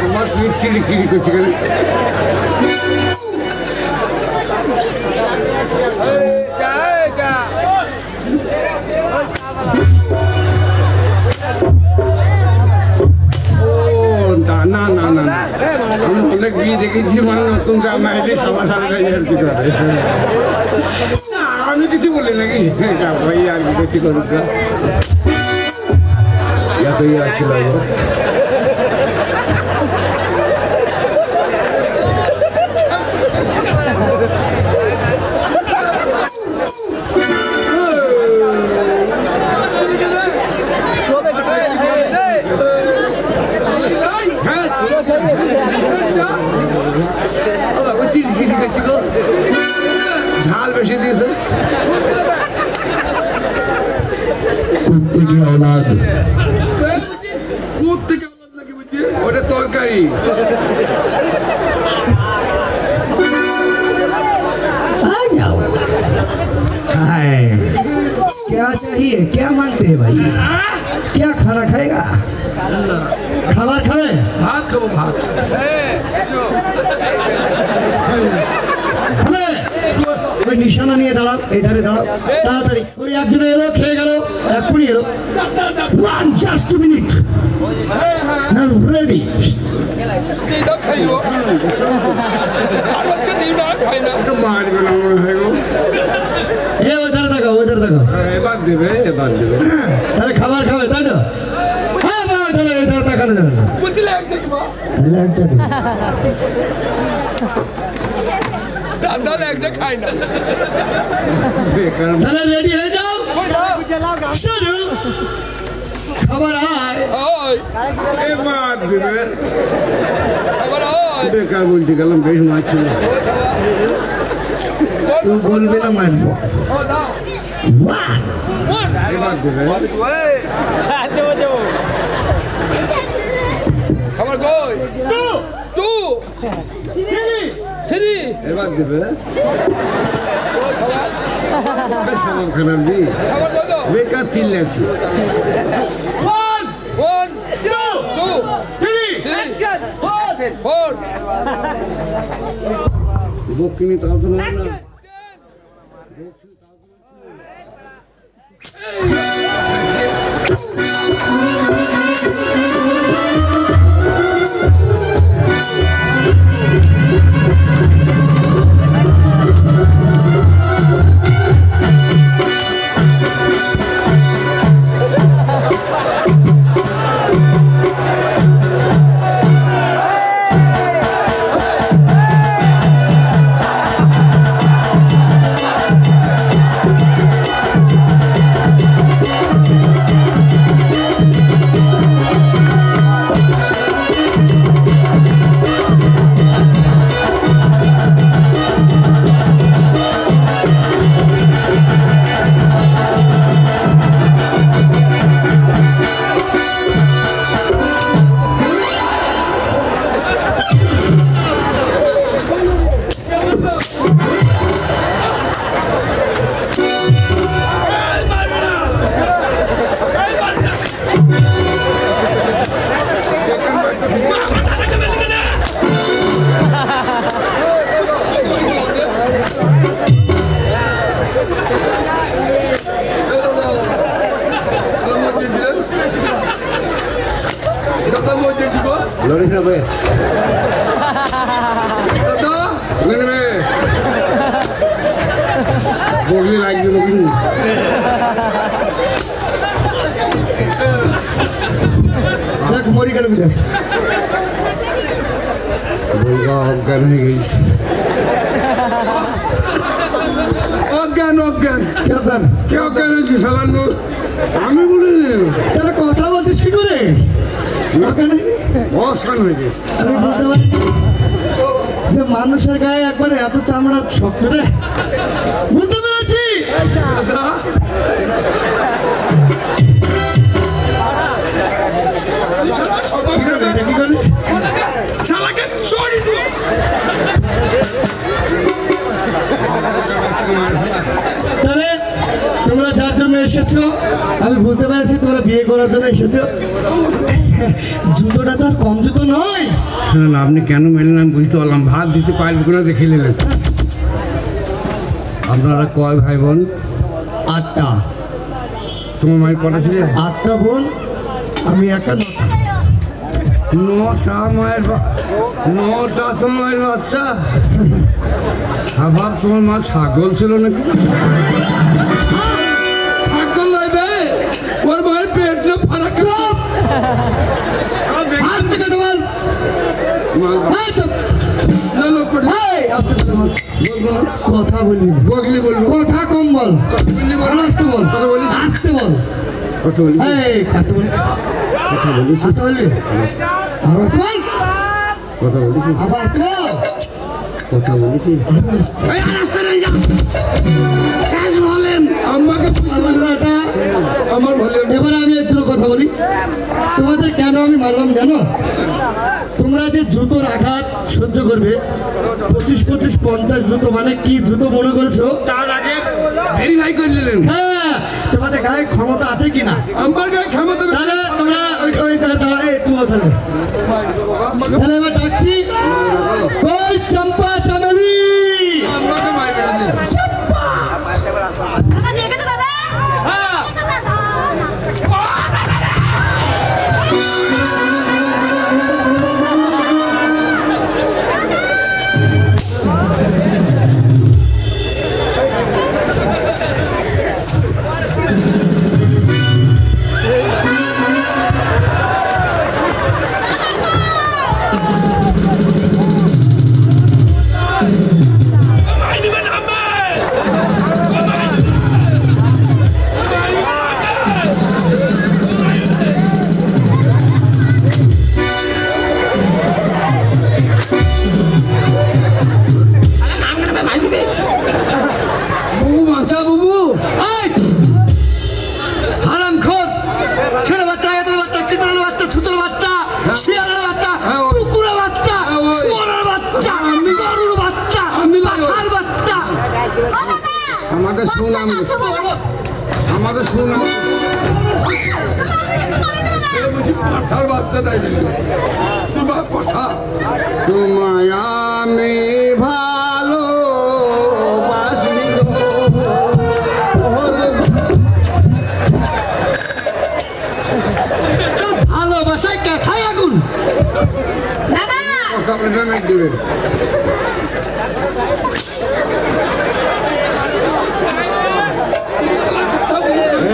তোমার পিঠ chilli chilli করছে কেন না না না না। আমি অনেক বিয়ে দেখেছি মানে নতুন জামা এলে সবার সাথে আর কি করে আমি কিছু বলি নাকি ভাই আর কি করছি করুক। এতই আর কি লাগবে বাবা চিলি চিলি করছি গো ঝাল বেশি দিয়েছে कुत्ते की औलाद ওটা তরকারি आ जाओ हाय क्या चाहिए क्या मांगते हैं भाई क्या खाना खाएगा খাবার খাবে? ভাত খাব ভাত। ওই নিশানা নিয়ে দাঁড়াও এই ধারে দাঁড়াও তাড়াতাড়ি। ওই একজনে এলো খেয়ে গেল এক্ষুনি এলো। ওয়ান জাস্ট মিনিট রেডি মারবে না মনে হয় গো। এ ওই ধারে দেখো ওই ধারে দেখো হ্যাঁ, এবার দেবে এবার দেবে। তাহলে খাবার খাবে তাই তো হ্যাঁ বা তাহলে এই ধারে তাকানো যাবে না বুঝলে একজন মা তাহলে দাদা একজন খাই না তাহলে রেডি হয়ে যাও। শুরু খাবার আয় ওই এবার দেবে আবার ওই বেকার বলতে গেলাম বেশ মাছ ছিল তুই বলবি না ওয়ান ওয়ান এবার দেবে থ্রি এবার দেবে সবার খারাপ দি বেকার চিল্লাছি বকিনি তাও তো না বগলি লাগবে বগলি দেখ মরি গেল বুঝে বইগা অজ্ঞান হয়ে গেছি অজ্ঞান অজ্ঞান। কে অজ্ঞান? হয়েছি সালান আমি বলি তাহলে কথা বলছিস কি করে? অসান হয়ে গেছে। যে মানুষের গায়ে একবারে এত চামড়া শক্ত রে। বুঝতে তোমরা যার জন্য এসেছ, আমি বুঝতে পারছি তোমরা বিয়ে করার জন্য এসেছ। জুতোটা তো আর কম জুতো নয়। না আপনি কেন মেলেন? আমি বুঝতে পারলাম। ভাত দিতে পারব না দেখে নিলেন আপনারা কয় ভাই বোন? আটটা। তোমার মায়ের কটা ছিল? আটটা বোন আমি একটা নটা। নটা মায়ের বা- নটা তো মায়ের বাচ্চা। আবার তোমার মা ছাগল ছিল নাকি? ছাগল লাইবে ওর মায়ের পেট না ফারাক হাত থেকে তোমার এই তো, না লোক পেট এই, আস্তে করে বল। কথা বলবি। বগলি বলব কথা কম বল বললি বল আস্তে বল কথা বলিস আস্তে বল কথা বলি আস্তে বল কথা বলিস আস্তে বলবি আর আস্তে বল কথা বল কথা আমার ভালো এবারে আমি একটু কথা বলি তোমাদের কেন আমি মারলাম জানো? তোমরা যে জুতোর আঘাত সহ্য করবে পঁচিশ পঁচিশ পঞ্চাশ জুতো মানে কি জুতো মনে করেছ? তার আগে ভেরিফাই করে নিলেন। হ্যাঁ তোমাদের গায়ে ক্ষমতা আছে কিনা? আমার গায়ে ক্ষমতা। তাহলে তোমরা ওই ওই তাহলে এই তুই তাহলে তাহলে এবার ডাকছি। সুনাম আমাদের সুনাম পাঠার বাচ্চা তাই তোমার পাঠা। তোমায় আমি ভালো ভালোবাসায় কাঠায় আগুন। দাদা দেবেন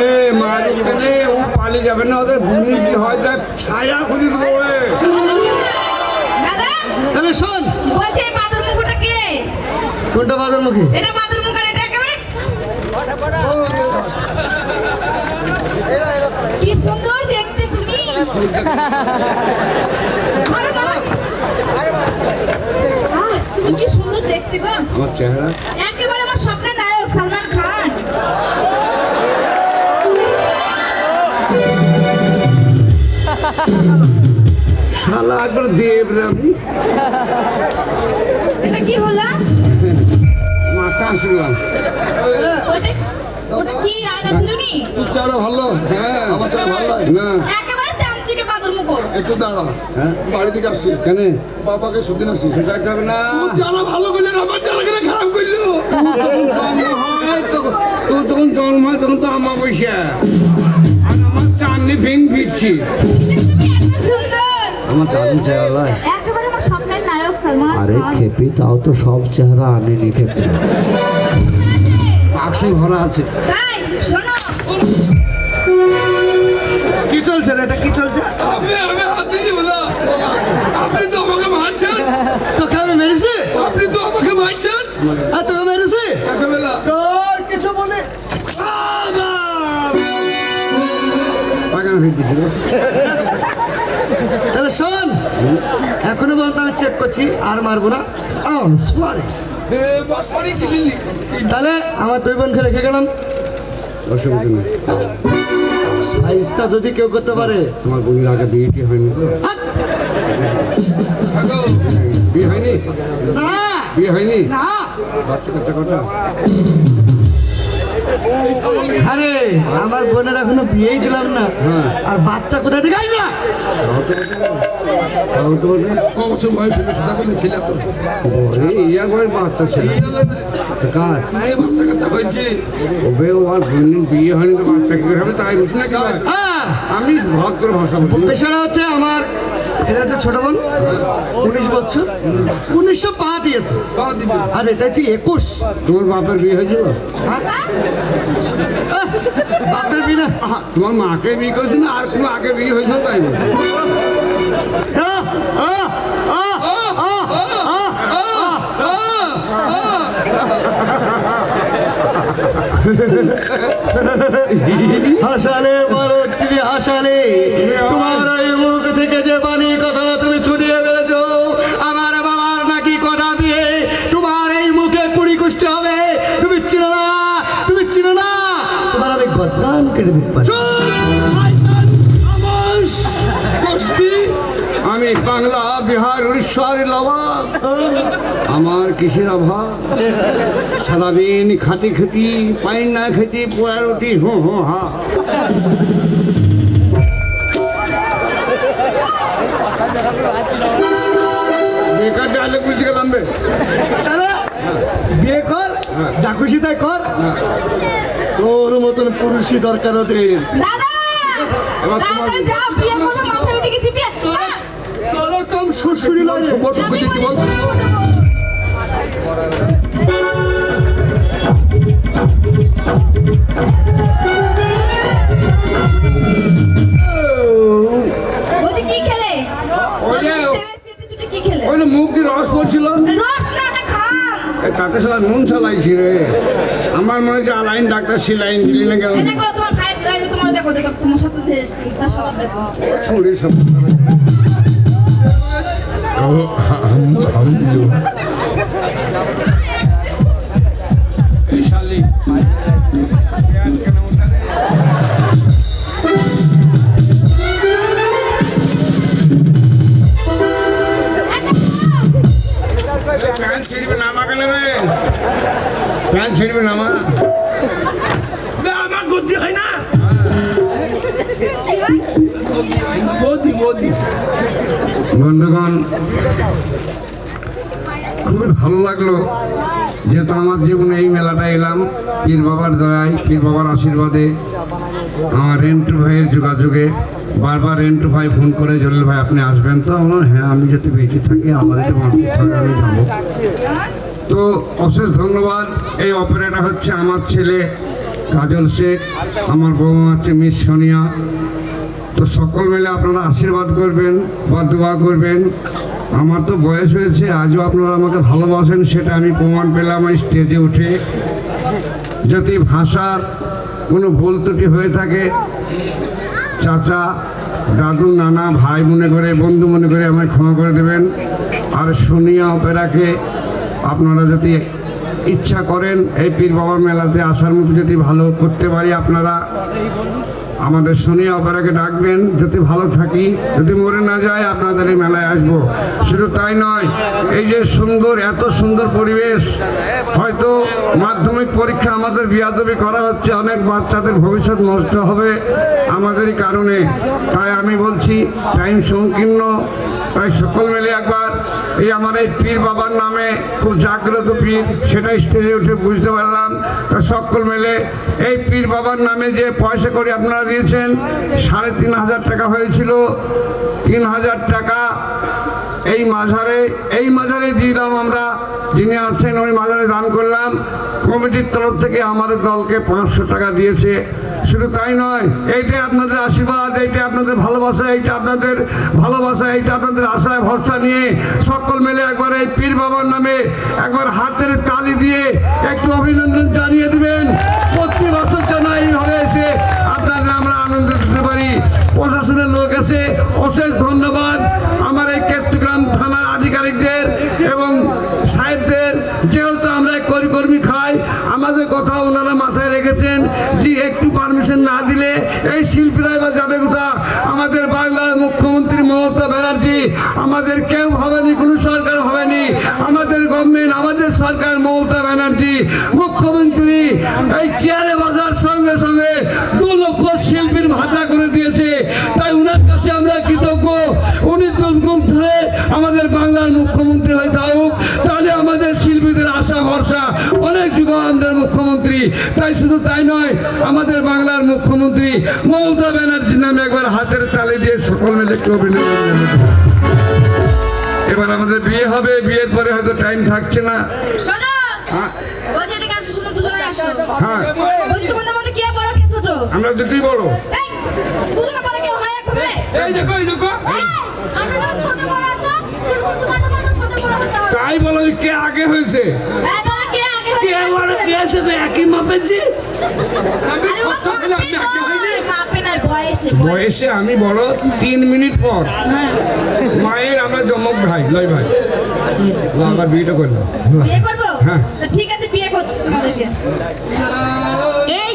এ মালিক রে, ও পালিয়ে যাবে না ওদের ভূমি কি হয় দেখ ছায়া খুঁজে দেবো তাহলে শোন। বলছে বাদর মুকুটটা কে? কোনটা মুখে? এটা বাদর মুখ এটা একেবারে কি সুন্দর দেখতে তুমি। আরে বাবা। আহ, তুমি কি সুন্দর দেখতে গো। আমার চেহারা? একবার দেব রে আমি এটা কি হলো? মাথা আসলাম ওটা কি ছিল নি? ভালো? হ্যাঁ। আমার চেহারা ভালো লাগে। না। একেবারে চামচিকে বাদর মুকুট একটু দাঁড়া। হ্যাঁ। বাড়ি থেকে আসছি। কেন? বাবাকে সুদিন আসছি। না। ভালো আমার কেন খারাপ জন্ম হয় তখন তোর যখন জন্ম হয় তখন তো আমার পয়সা আর আমার চাঁদনি ভেঙ ফিরছি। তুমি এত সুন্দর আমার দারুণ চেহারা আরে খেপি তাও তো সব চেহারা আনে নি খেপি বাক্সে ভরা আছে। কি চলছে রে এটা? কি চলছে? আপনি আমি হাত দিয়েছি বলা। আপনি তো আমাকে মারছেন। তোকে আমি মেরেছি? আপনি তো আমাকে মারছেন। আর তোকে মেরেছি? তোর কিছু বলে পাগানো হয়ে গেছিল তাহলে শোন এখনও পর্যন্ত আমি চেক করছি আর মারবো না। সরি এ, তাহলে আমার দুই বোনকে রেখে গেলাম। অসুবিধা নেই সাইজটা যদি কেউ করতে পারে। তোমার বোনের আগে বিয়েটি হয়নি! থাকো বিয়ে হয়নি? বিয়ে হয়নি? বাচ্চা কাচ্চা কটা? আরে আমার বোনের এখনও বিয়েই দিলাম না। আর বাচ্চা কোথা থেকে আসবে? বয়স হলো তো ইয়া করে বাচ্চা ছেলে। এই হলো কার? বাচ্চা কাচ্চা হয়েছে। ওবে ও বোনের বিয়ে হয়নি তো বাচ্চা কি হবে তাই বুঝি না কি হয়? হ্যাঁ আমি ভদ্র ভাষা পেশাটা হচ্ছে আমার এটা হচ্ছে ছোট বোন উনিশ বছর। উনিশশো পা দিয়েছে। আর এটা হচ্ছে একুশ। তোমার বাপের বিয়ে হয়েছিল? বাপের বিনা তোমার মাকে বিয়ে করেছে না আর কোনো আগে বিয়ে হয়েছিল তাই হাসালে বলো তুমি হাসালে। তোমার মুখ থেকে কেটে দিতে পারি। আমি বাংলা বিহার উড়িষ্যার লবাব। আমার কিসের অভাব। সারাদিন খাটি খাটি পাইন না খেতে পোয়া রুটি হো হো হা। বেকার ডায়লগ বুঝতে গেলাম বে। তারা বিয়ে কর যা খুশি তাই কর। তোর মতন পুরুষই দরকার ওদের। এবার তোমার- শ্বশুরি লাগে সম্পর্ক খুঁজে কি বলছো? কি খেলে? ওই মুখ দিয়ে রস পড়ছিল তাতে সারা নুন চালাইছি রে? আমার মনে হচ্ছে আলাইন ডাক্তার সিলাইন দিলি না কেন? এনে করো ছিঁড়বে নামা আমার গতি হয় না। বন্ধুগণ খুবই ভালো লাগল যেহেতু আমার জীবনে এই মেলাটা এলাম। পীর বাবার দয়ায় পীর বাবার আশীর্বাদে আমার রেন্টু ভাইয়ের যোগাযোগে বারবার রেন্টু ভাই ফোন করে জলিল ভাই আপনি আসবেন তো? আমার হ্যাঁ আমি যদি বেঁচে থাকি মাফি থাকে আমি যাব। তো অশেষ ধন্যবাদ। এই অপারেটা হচ্ছে আমার ছেলে কাজল শেখ, আমার বৌমা হচ্ছে মিস সোনিয়া। তো সকল মিলে আপনারা আশীর্বাদ করবেন, বা দোয়া করবেন। আমার তো বয়স হয়েছে, আজও আপনারা আমাকে ভালোবাসেন, সেটা আমি প্রমাণ পেলাম এই স্টেজে উঠে। যদি ভাষার কোনো ভুল ত্রুটি হয়ে থাকে, চাচা, দাদু, নানা, ভাই মনে করে, বন্ধু মনে করে আমায় ক্ষমা করে দেবেন। আর সোনিয়া অপেরাকে আপনারা যদি ইচ্ছা করেন এই পীর বাবার মেলাতে আসার মতো যদি ভালো করতে পারি আপনারা, আমাদের সোনিয়া অপেরাকে ডাকবেন। যদি ভালো থাকি, যদি মরে না যায়, আপনাদের এই মেলায় আসব। শুধু তাই নয়, এই যে সুন্দর, এত সুন্দর পরিবেশ, হয়তো মাধ্যমিক পরীক্ষা আমাদের বিয়াদবি করা হচ্ছে, অনেক বাচ্চাদের ভবিষ্যৎ নষ্ট হবে আমাদেরই কারণে। তাই আমি বলছি, টাইম সংকীর্ণ তাই সকল মিলে একবার এই আমার এই পীর বাবার নামে খুব জাগ্রত পীর সেটা স্টেজে উঠে বুঝতে পারলাম। তা সকল মিলে এই পীর বাবার নামে যে পয়সা করে আপনারা দিয়েছেন, সাড়ে তিন হাজার টাকা হয়েছিল। তিন হাজার টাকা এই মাঝারে এই মাঝারে দিলাম আমরা। যিনি আছেন ওই মাঝারে দান করলাম। কমিটির তরফ থেকে আমাদের দলকে পাঁচশো টাকা দিয়েছে। শুধু তাই নয় এইটাই আপনাদের আশীর্বাদ, এইটা আপনাদের ভালোবাসা, এইটা আপনাদের ভালোবাসা, এইটা আপনাদের আশায় ভরসা নিয়ে সকল মিলে একবার এই পীর বাবার নামে একবার হাতের তালি দিয়ে একটু অভিনন্দন জানিয়ে দিবেন। প্রতি বছর যেন এইভাবে এসে আপনাদের আমরা আনন্দ দিতে পারি। প্রশাসনের লোক আছে অশেষ ধন্যবাদ। আমার এই কেত্রগ্রাম থানার আধিকারিকদের এবং সাহেবদের যেহেতু আমরা এই কর্মী খাই আমাদের কথা ওনারা মাথায় রেখেছেন যে একটু পারমিশন না দিলে এই শিল্পীরাই বা যাবে কোথা আমাদের বাংলার মুখ্যমন্ত্রী মমতা ব্যানার্জি, আমাদের কেউ হবেনি, কোনো সরকার হবেনি। আমাদের গভর্নমেন্ট আমাদের সরকার মমতা ব্যানার্জি। মুখ্যমন্ত্রী এই চেয়ারে বাজার সঙ্গে সঙ্গে দু লক্ষ শিল্পীর ভাতা করে দিয়েছে। তাই উনার কাছে আমরা কৃতজ্ঞ। উনি দুর্গম ধরে আমাদের বাংলার মুখ্যমন্ত্রী যুগান্তর মুখ্যমন্ত্রী। তাই শুধু তাই নয় আমাদের বাংলার মুখ্যমন্ত্রী মমতা ব্যানার্জির নামে একবার হাতের তালি দিয়ে সকল মিলে একটু অভিনন্দন এবার আমাদের বিয়ে হবে বিয়ের পরে হয়তো টাইম থাকছে না। হ্যাঁ। হ্যাঁ। আমরা দুটোই বড়। হয় তাই বলো যে কে আগে হয়েছে। হ্যাঁ কে তো একই আমি ছোট হয়নি। বয়সে বয়সে আমি বড় তিন মিনিট পর। মায়ের আমরা জমক ভাই লয় ভাই। আবার বিয়েটা করলাম হ্যাঁ। ঠিক আছে বিয়ে করছি তোমাদেরকে। এই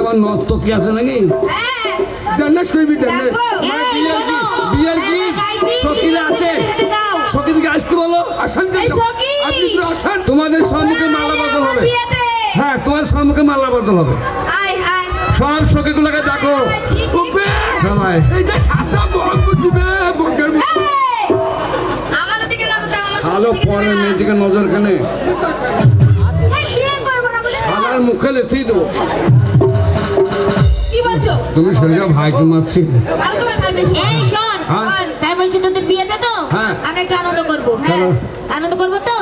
তোমার নর্ত কি আছে নাকি? ডান্ডাস করবি দেখো বিয়ের কি? আছে? গাও। আসতে বলো? আসেন তোমাদের সম্মুখে মালা বদল হবে। হ্যাঁ তোমার সম্মুখে মালা বদল হবে। সব সখীগুলোকে উবে সবাই এই যে দিবে আমার ভালো পরের নজর মেয়েটিকে নজর কেনে। সাদার মুখে লেথেই দেবো। তুমি শরীরে ভাই হ্যাঁ। তাই বলছি তোদের বিয়েতে তো? হ্যাঁ। আমরা একটু আনন্দ করব। আনন্দ করব তো?